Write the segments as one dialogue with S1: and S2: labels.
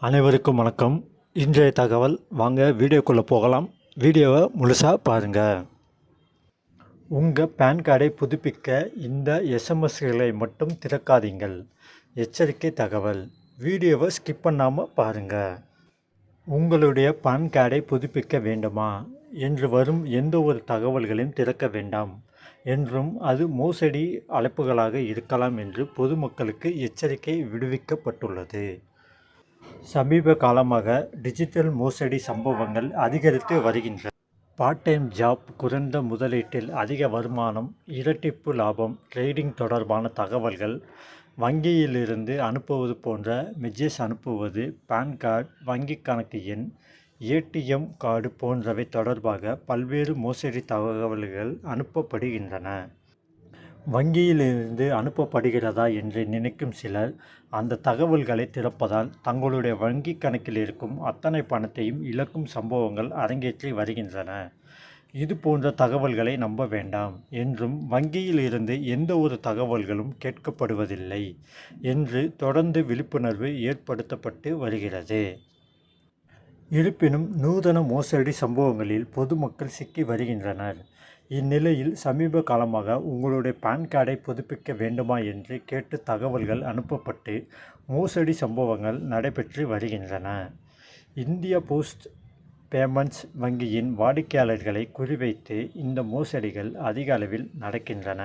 S1: அனைவருக்கும் வணக்கம். இன்றைய தகவல் வாங்க வீடியோக்குள்ளே போகலாம். வீடியோவை முழுசாக பாருங்கள் உங்கள் பேன் கார்டை புதுப்பிக்க இந்த எஸ்எம்எஸ்களை மட்டும் திறக்காதீங்கள். எச்சரிக்கை தகவல். வீடியோவை ஸ்கிப் பண்ணாமல் பாருங்கள் உங்களுடைய பான் கார்டை புதுப்பிக்க வேண்டுமா? என்று வரும் எந்த ஒரு தகவல்களையும் திறக்க வேண்டாம். என்றும் அது மோசடி அழைப்புகளாக இருக்கலாம் என்று பொதுமக்களுக்கு எச்சரிக்கை விடுவிக்கப்பட்டுள்ளது. சமீப காலமாக டிஜிட்டல் மோசடி சம்பவங்கள் அதிகரித்து வருகின்றன. பார்ட் டைம் ஜாப் குறைந்த முதலீட்டில் அதிக வருமானம் இரட்டிப்பு லாபம் ட்ரேடிங் தொடர்பான தகவல்கள் வங்கியிலிருந்து அனுப்புவது போன்ற மெசேஜ் அனுப்புவது பான் கார்டு வங்கி கணக்கு எண் ஏடிஎம் கார்டு போன்றவை தொடர்பாக பல்வேறு மோசடி தகவல்கள் அனுப்பப்படுகின்றன. வங்கியிலிருந்து அனுப்பப்படுகிறதா என்று நினைக்கும் சிலர் அந்த தகவல்களை திறப்பதால் தங்களுடைய வங்கி கணக்கில் இருக்கும் அத்தனை பணத்தையும் இழக்கும் சம்பவங்கள் அரங்கேற்றி வருகின்றன. இது போன்ற தகவல்களை நம்ப வேண்டாம் என்றும் வங்கியில் இருந்து எந்த ஒரு தகவல்களும் கேட்கப்படுவதில்லை என்று தொடர்ந்து விழிப்புணர்வு ஏற்படுத்தப்பட்டு வருகிறது. இருப்பினும் நூதன மோசடி சம்பவங்களில் பொதுமக்கள் சிக்கி வருகின்றனர். இந்நிலையில் சமீப காலமாக உங்களுடைய பான் கார்டை புதுப்பிக்க வேண்டுமா என்று கேட்டு தகவல்கள் அனுப்பப்பட்டு மோசடி சம்பவங்கள் நடைபெற்று வருகின்றன. இந்தியா போஸ்ட் பேமெண்ட்ஸ் வங்கியின் வாடிக்கையாளர்களை குறிவைத்து இந்த மோசடிகள் அதிக அளவில் நடக்கின்றன.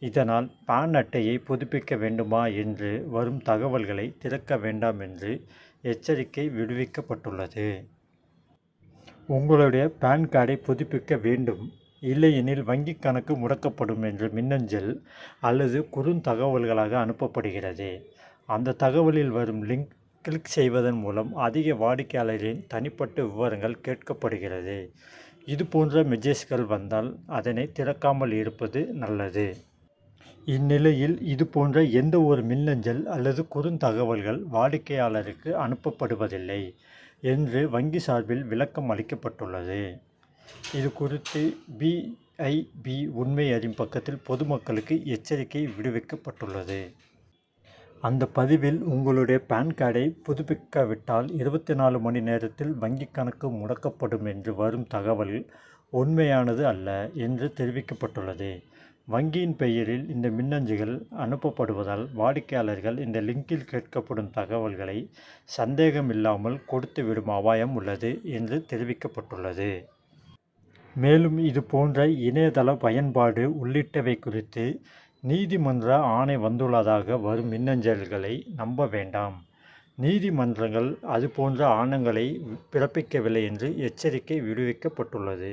S1: இதனால் பான் அட்டையை புதுப்பிக்க வேண்டுமா என்று வரும் தகவல்களை திறக்க வேண்டாம் என்று எச்சரிக்கை விடுவிக்கப்பட்டுள்ளது. உங்களுடைய பான் கார்டை புதுப்பிக்க வேண்டும். இல்லையெனில் வங்கி கணக்கு முடக்கப்படும் என்ற மின்னஞ்சல் அல்லது குறுந்தகவல்களாக அனுப்பப்படுகிறது. அந்த தகவலில் வரும் லிங்க் கிளிக் செய்வதன் மூலம் அதிக வாடிக்கையாளரின் தனிப்பட்ட விவரங்கள் கேட்கப்படுகிறது. இது போன்ற மெசேஜ்கள் வந்தால் அதனை திறக்காமல் இருப்பது நல்லது. இந்நிலையில் இது போன்ற எந்த ஒரு மின்னஞ்சல் அல்லது குறுந்தகவல்கள் வாடிக்கையாளருக்கு அனுப்பப்படுவதில்லை என்று வங்கி சார்பில் விளக்கம் அளிக்கப்பட்டுள்ளது. இது குறித்து பிஐபி உண்மை அறியும் பக்கத்தில் பொதுமக்களுக்கு எச்சரிக்கை விடுவிக்கப்பட்டுள்ளது. அந்த பதிவில் உங்களுடைய பான் கார்டை புதுப்பிக்காவிட்டால் இருபத்தி நாலு மணி நேரத்தில் வங்கி கணக்கு முடக்கப்படும் என்று வரும் தகவல் உண்மையானது அல்ல என்று தெரிவிக்கப்பட்டுள்ளது. வங்கியின் பெயரில் இந்த மின்னஞ்சல்கள் அனுப்பப்படுவதால் வாடிக்கையாளர்கள் இந்த லிங்கில் கேட்கப்படும் தகவல்களை சந்தேகமில்லாமல் கொடுத்து விடும் அபாயம் உள்ளது என்று தெரிவிக்கப்பட்டுள்ளது. மேலும் இது போன்ற இணையதள பயன்பாடு உள்ளிட்டவை குறித்து நீதிமன்ற ஆணை வந்துள்ளதாக வரும் மின்னஞ்சல்களை நம்ப வேண்டாம். நீதிமன்றங்கள் அது போன்ற ஆணங்களை பிறப்பிக்கவில்லை என்று எச்சரிக்கை விடுவிக்கப்பட்டுள்ளது.